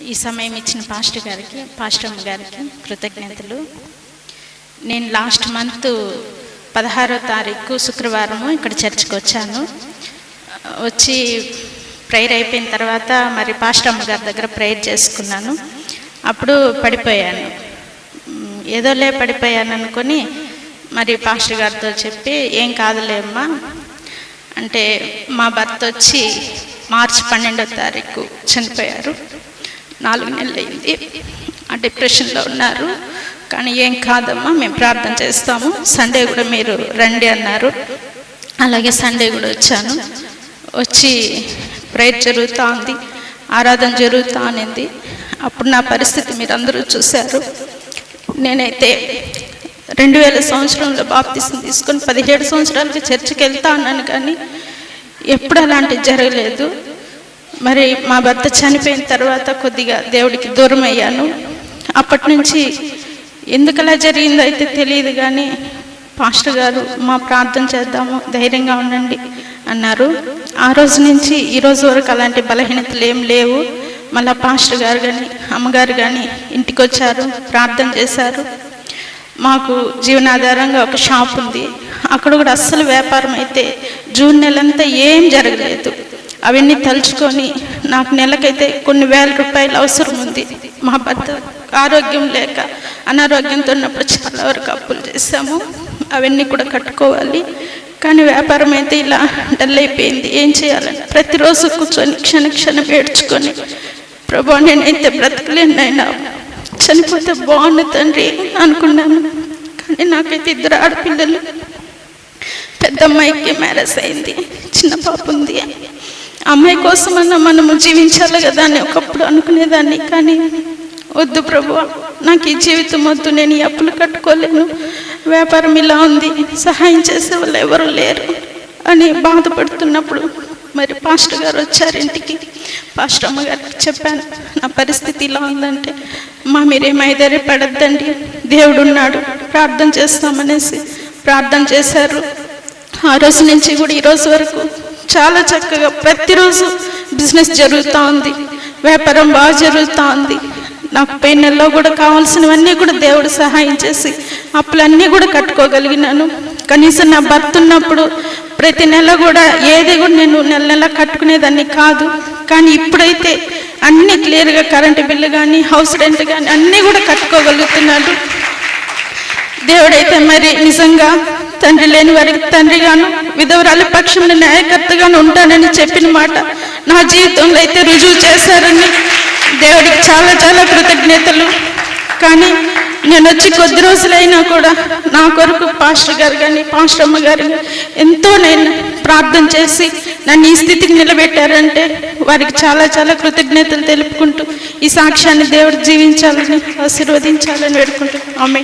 ఈ సమయం ఇచ్చిన పాస్టర్ గారికి పాస్టర్ అమ్మ గారికి కృతజ్ఞతలు. నేను లాస్ట్ మంత్ పదహారో తారీఖు శుక్రవారము ఇక్కడ చర్చికి వచ్చాను. వచ్చి ప్రేయర్ అయిపోయిన తర్వాత మరి పాస్టర్ అమ్మగారి దగ్గర ప్రేయర్ చేసుకున్నాను. అప్పుడు పడిపోయాను. ఏదోలే పడిపోయాను అనుకొని మరి పాస్టర్ గారితో చెప్పి ఏం కాదులేమ్మా అంటే మా భర్త వచ్చి మార్చి పన్నెండో తారీఖు చనిపోయారు. నాలుగు నెలలు అయింది. ఆ డిప్రెషన్లో ఉన్నారు. కానీ ఏం కాదమ్మా మేము ప్రార్థన చేస్తాము. సండే కూడా మీరు రండి అన్నారు. అలాగే సండే కూడా వచ్చాను. వచ్చి ప్రేయర్ జరుగుతూ ఉంది ఆరాధన జరుగుతూ ఉన్నింది అప్పుడు నా పరిస్థితి మీరు అందరూ చూశారు. నేనైతే రెండు వేల సంవత్సరంలో బాప్తిసం తీసుకొని పదిహేడు సంవత్సరాలకి చర్చికి వెళ్తా ఉన్నాను కానీ ఎప్పుడు అలాంటివి జరగలేదు. మరి మా భర్త చనిపోయిన తర్వాత కొద్దిగా దేవుడికి దూరం అయ్యాను అప్పటి నుంచి ఎందుకు అలా జరిగిందో అయితే తెలియదు కానీ పాస్టర్ గారు మా ప్రార్థన చేద్దాము ధైర్యంగా ఉండండి అన్నారు. ఆ రోజు నుంచి ఈ రోజు వరకు అలాంటి బలహీనతలు ఏం లేవు. మళ్ళా పాస్టర్ గారు కానీ అమ్మగారు కానీ ఇంటికి వచ్చారు ప్రార్థన చేశారు. మాకు జీవనాధారంగా ఒక షాప్ ఉంది. అక్కడ కూడా అస్సలు వ్యాపారం అయితే జూన్ నెలంతా ఏం జరగలేదు. అవన్నీ తలుచుకొని నాకు నెలకైతే కొన్ని వేల రూపాయలు అవసరం ఉంది. మా భర్త ఆరోగ్యం లేక అనారోగ్యంతో ఉన్నప్పుడు చాలా వరకు అప్పులు చేసాము అవన్నీ కూడా కట్టుకోవాలి. కానీ వ్యాపారం అయితే ఇలా డల్ అయిపోయింది. ఏం చేయాలని? ప్రతిరోజు కూర్చొని క్షణ క్షణం ఏడ్చుకొని ప్రభా నేనైతే బ్రతకలేను నాయనా. చనిపోతే బాగుండు తండ్రి అనుకున్నాను. కానీ నాకైతే ఇద్దరు ఆడపిల్లలు పెద్ద అమ్మాయికి మ్యారేజ్ అయింది. చిన్న పాప ఉంది. అమ్మాయి కోసమన్నా మనము జీవించాలి కదా అని ఒకప్పుడు అనుకునేదాన్ని. కానీ వద్దు ప్రభు నాకు ఈ జీవితం వద్దు నేను ఈ అప్పులు కట్టుకోలేను. వ్యాపారం ఇలా ఉంది సహాయం చేసే వాళ్ళు ఎవరు లేరు అని బాధపడుతున్నప్పుడు మరి పాస్టర్ గారు వచ్చారు ఇంటికి. పాస్టర్ అమ్మగారికి చెప్పాను నా పరిస్థితి ఇలా ఉందంటే మా మీరేం పడద్దండి. దేవుడు ఉన్నాడు ప్రార్థన చేస్తామనేసి ప్రార్థన చేశారు. ఆ రోజు నుంచి కూడా ఈరోజు వరకు చాలా చక్కగా ప్రతిరోజు బిజినెస్ జరుగుతూ ఉంది వ్యాపారం బాగా జరుగుతూ ఉంది నాకు పోయిన నెలలో కూడా కావాల్సినవన్నీ కూడా దేవుడు సహాయం చేసి అప్పులన్నీ కూడా కట్టుకోగలిగినాను. కనీసం నా భర్త ఉన్నప్పుడు ప్రతి నెల కూడా ఏది కూడా నేను నెల నెల కట్టుకునేదాన్ని కాదు. కానీ ఇప్పుడైతే అన్ని క్లియర్గా కరెంటు బిల్లు కానీ హౌస్ రెంట్ కానీ అన్నీ కూడా కట్టుకోగలుగుతున్నాడు. దేవుడైతే మరి నిజంగా తండ్రి లేని వారికి తండ్రిగాను విధవరాల పక్షంలో న్యాయకర్తగాను ఉంటానని చెప్పిన మాట నా జీవితంలో అయితే రుజువు చేశారని దేవుడికి చాలా చాలా కృతజ్ఞతలు. కానీ నేను వచ్చి కొద్ది రోజులైనా కూడా నా కొరకు పాస్టర్ గారు కానీ పాస్టర్ అమ్మ గారు ఎంతో నేను ప్రార్థన చేసి నన్ను ఈ స్థితికి నిలబెట్టారంటే వారికి చాలా చాలా కృతజ్ఞతలు తెలుపుకుంటూ ఈ సాక్ష్యాన్ని దేవుడు జీవించాలని ఆశీర్వదించాలని వేడుకుంటున్నాను. ఆమె